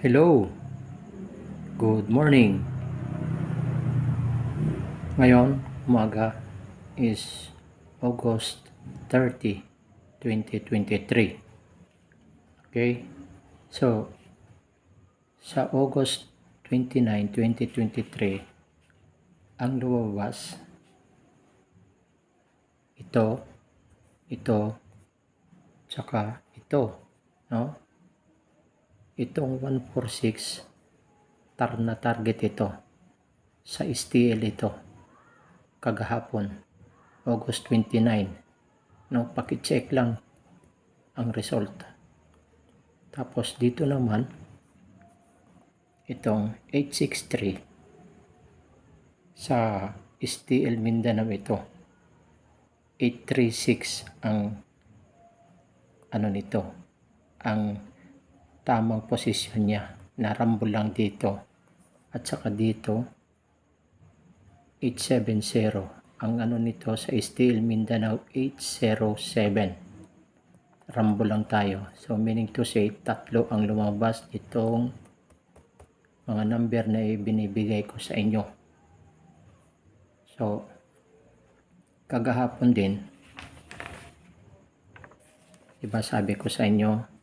Hello. Good morning. Ngayon, umaga is August 30, 2023. Okay? So, sa August 29, 2023, ang lumabas ito, ito, tsaka ito, no? Itong 146 tar na target ito sa STL ito. Kagahapon August 29 no paki-check lang ang result. Tapos dito naman itong 863 sa STL Mindanao ito. 836 ang ano nito ang tamang posisyon niya. Narambol lang dito. At saka dito, 870. Ang ano nito sa Steel Mindanao, 807. Rambol lang tayo. So, meaning to say, tatlo ang lumabas itong mga number na binibigay ko sa inyo. So, kagahapon din, diba sabi ko sa inyo,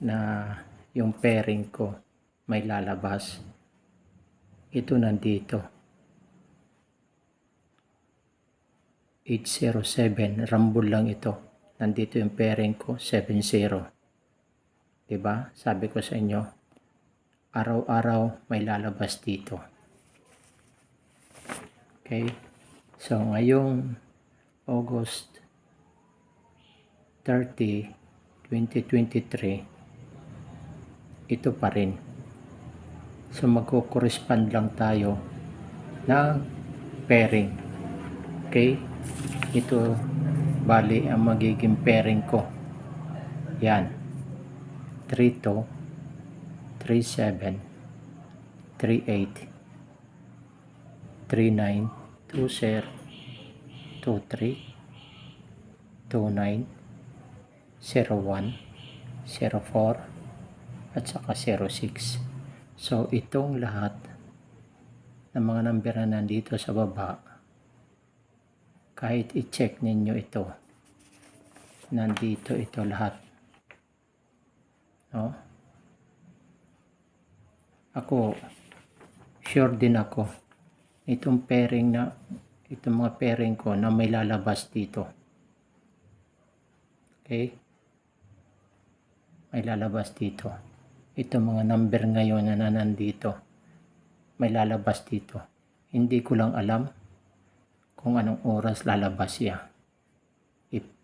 na yung pairing ko may lalabas. Ito nandito. 807, rambol lang ito. Nandito yung pairing ko, 70. Diba? Sabi ko sa inyo, araw-araw may lalabas dito. Okay? So, ngayong August 30, 2023, ito pa rin. So magko-correspond lang tayo ng pairing. Okay? Ito bali ang magiging pairing ko. Yan. 3 to 37 38 39 20 23 29 01 04 at saka 06 so itong lahat ng mga number na nandito sa baba kahit i-check ninyo ito nandito ito lahat. No? Ako sure din ako itong pairing na itong mga pairing ko na may lalabas dito. Okay? May lalabas dito ito mga number ngayon na nandito may lalabas dito. Hindi ko lang alam kung anong oras lalabas siya.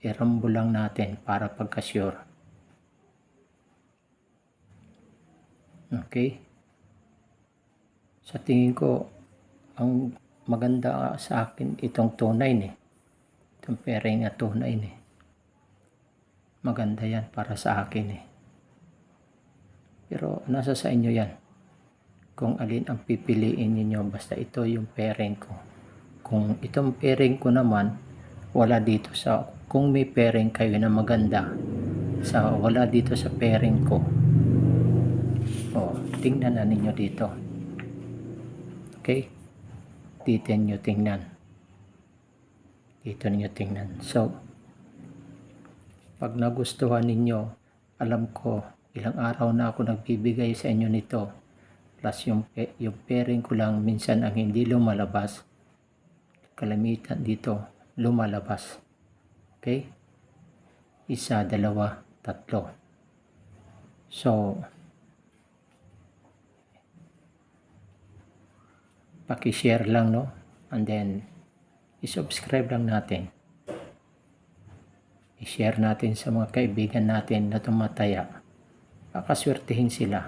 I-rumble lang natin para pagka-sure okay? Sa tingin ko ang maganda sa akin itong 29 eh itong pairing na 29 eh maganda yan para sa akin eh pero nasa sa inyo yan. Kung alin ang pipiliin niyo basta ito yung pairing ko. Kung itong pairing ko naman wala dito sa kung may pairing kayo na maganda sa wala dito sa pairing ko oh tingnan na ninyo dito. Okay? Dito nyo tingnan. Dito nyo tingnan. So pag nagustuhan ninyo alam ko ilang araw na ako nagbibigay sa inyo nito. Plus yung, yung pairing ko lang minsan ang hindi lumalabas. Kalamitan dito lumalabas. Okay? Isa, dalawa, tatlo. So paki-share lang no? And then i-subscribe lang natin. I-share natin sa mga kaibigan natin na tumataya pakaswertihin sila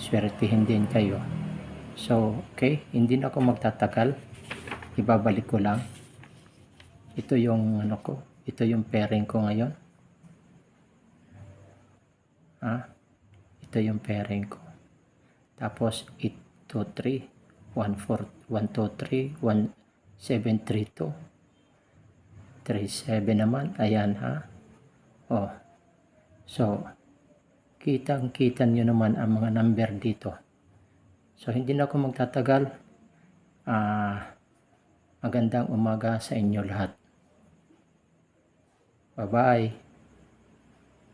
swertihin din kayo so okay hindi na ako magtatagal ibabalik ko lang ito yung ano ko ito yung pairing ko ngayon ha ito yung pairing ko tapos 8 2 3 1, 4, 1, 2, 3, 1, 7, 3, 2. 3, 7 naman. Ayan ha. Oh. So, kita nyo naman ang mga number dito. So hindi na ako magtatagal. Ah, magandang umaga sa inyo lahat. Bye-bye.